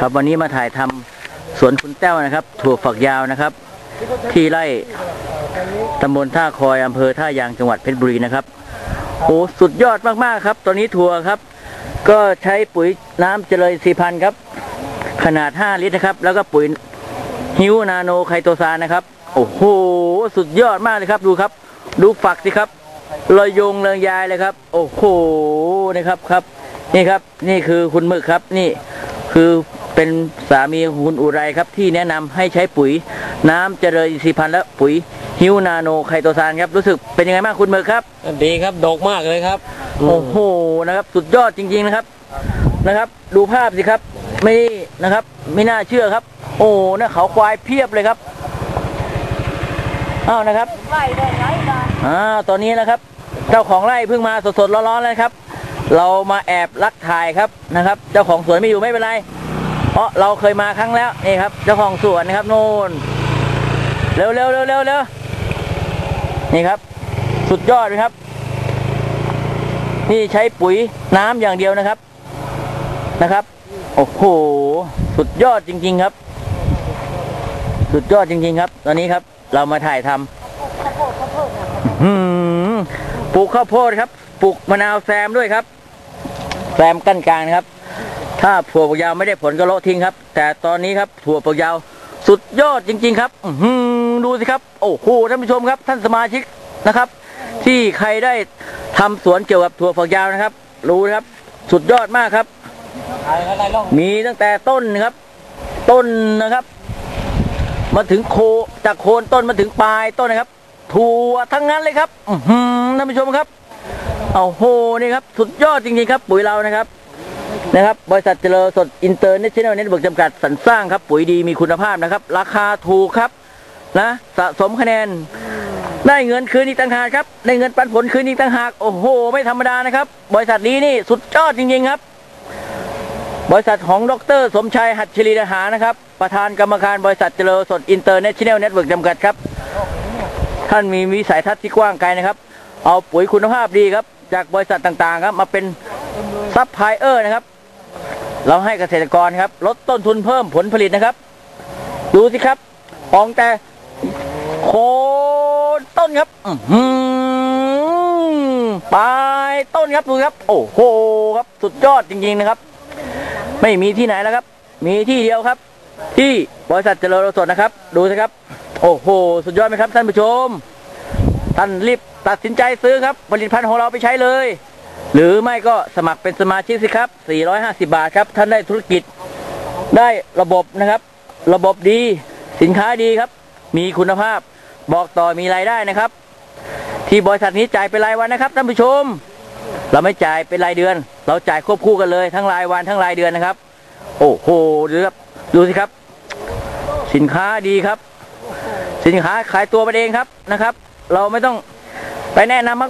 ครับวันนี้มาถ่ายทำสวนคุณแต้วนะครับ ถั่วฝักยาวนะครับ ที่ไร่ตำบลท่าคอยอำเภอท่ายางจังหวัดเพชรบุรีนะครับโอ้สุดยอดมากๆครับ ตอนนี้ถั่วครับ ก็ใช้ปุ๋ยน้ำเจริญสีพันครับ ขนาด 5 ลิตรนะครับ แล้วก็ปุ๋ยฮิวนาโนไคโตซานนะครับ โอ้โหสุดยอดมากเลยครับดูครับ ดูฝักสิครับลอยยงเรืองยายเลยครับ โอ้โหนี่ครับครับ นี่ครับ นี่คือคุณหมึกครับ นี่คือ เป็นสามีของคุณอุไรครับที่แนะนำให้ใช้ปุ๋ย น้ำเจริญอินทรีย์พันธุ์และปุ๋ยฮิวนาโนไคโตซานครับรู้สึกเป็นยังไงบ้างคุณหมึกครับ ดีครับดกมากเลยครับโอ้โหนะครับ สุดยอดจริง ๆนะครับนะครับ ดูภาพสิครับ ไม่นะครับ ไม่น่าเชื่อครับ โอ้นะเขาควายเพียบเลยครับอ้าวนะครับไล่ได้ไล่ได้อ่าตอนนี้นะครับ เจ้าของไร่เพิ่งมาสดๆร้อนๆเลยครับ เรามาแอบลักถ่ายครับนะครับ เจ้าของสวนไม่อยู่ไม่เป็นไรเพ ราะเราเคยมาครั้งแล้วนี่ครับ เจ้าของสวนนะครับโน่นเร็วเร็วเร็วเร็วเร็วนี่ครับ สุดยอดเลยครับ นี่ใช้ปุ๋ยน้ำอย่างเดียวนะครับนะครับ โอ้โหสุดยอดจริง ๆครับ สุดยอดจริง ๆ ครับ ตอนนี้ครับ เรามาถ่ายทำข้าวโพดข้าวโพดอืมปลูกข้าวโพดครับปลูกมะนาวแซมด้วยครับแซมกั้นกลางนะครับ ถ้าถั่วฝักยาวไม่ได้ผลก็โลาะทิ้งครับ แต่ตอนนี้ครับถั่วฝักยาวสุดยอดจริง ๆ ครับอือหือดูสิครับ โอ้โหท่านผู้ชมครับ ท่านสมาชิกนะครับ ที่ใครได้ทำสวนเกี่ยวกับถั่วฝักยาวนะครับ รู้นะครับ สุดยอดมากครับ มีตั้งแต่ต้นนะครับ ต้นนะครับ มาถึงโคจากโคนต้นมาถึงปลายต้นนะครับ ถั่วทั้งนั้นเลยครับอือหือท่านผู้ชมครับ เอาโหนี่ครับ สุดยอดจริงๆครับ ปุ๋ยเรานะครับ นะครับ บริษัทเจริญสดอินเตอร์เนชั่นแนลเน็ตเวิร์กจำกัดสรรสร้างครับ ปุ๋ยดีมีคุณภาพนะครับ ราคาถูกครับนะสะสมคะแนน ได้เงินคืนอีกต่างหากครับ ได้เงินปันผลคืนอีกต่างหาก โอ้โห ไม่ธรรมดานะครับ บริษัทนี้นี่สุดยอดจริงๆครับ บริษัทของดร สมชัยหัตชลีดาหานะครับ ประธานกรรมการบริษัทเจริญสดอินเตอร์เนชั่นแนลเน็ตเวิร์กจำกัดครับ ท่านมีวิสัยทัศน์ที่กว้างไกลนะครับ เอาปุ๋ยคุณภาพดีครับ จากบริษัทต่างๆครับมาเป็นซัพพลายเออร์นะครับ เราให้เกษตรกรครับ ลดต้นทุนเพิ่มผลผลิตนะครับ ดูสิครับอองแต่โคนต้นครับอืปลายต้นครับดูครับ โอ้โหครับสุดยอดจริงๆนะครับ ไม่มีที่ไหนแล้วครับ มีที่เดียวครับ ที่บริษัทเจริญรสดนะครับ ดูสิครับ โอ้โห สุดยอดไหมครับท่านผู้ชม ท่านรีบตัดสินใจซื้อครับ ผลิตภัณฑ์ของเราไปใช้เลย หรือไม่ก็สมัครเป็นสมาชิกสิครับ 450 บาทครับ ท่านได้ธุรกิจ ได้ระบบนะครับ ระบบดี สินค้าดีครับ มีคุณภาพ บอกต่อมีรายได้นะครับ ที่บริษัทนี้จ่ายเป็นรายวันนะครับท่านผู้ชม เราไม่จ่ายเป็นรายเดือน เราจ่ายควบคู่กันเลย ทั้งรายวันทั้งรายเดือนนะครับ โอ้โหดูครับดูสิครับ สินค้าดีครับ สินค้าขายตัวมันเองครับนะครับ เราไม่ต้องไปแนะนำมา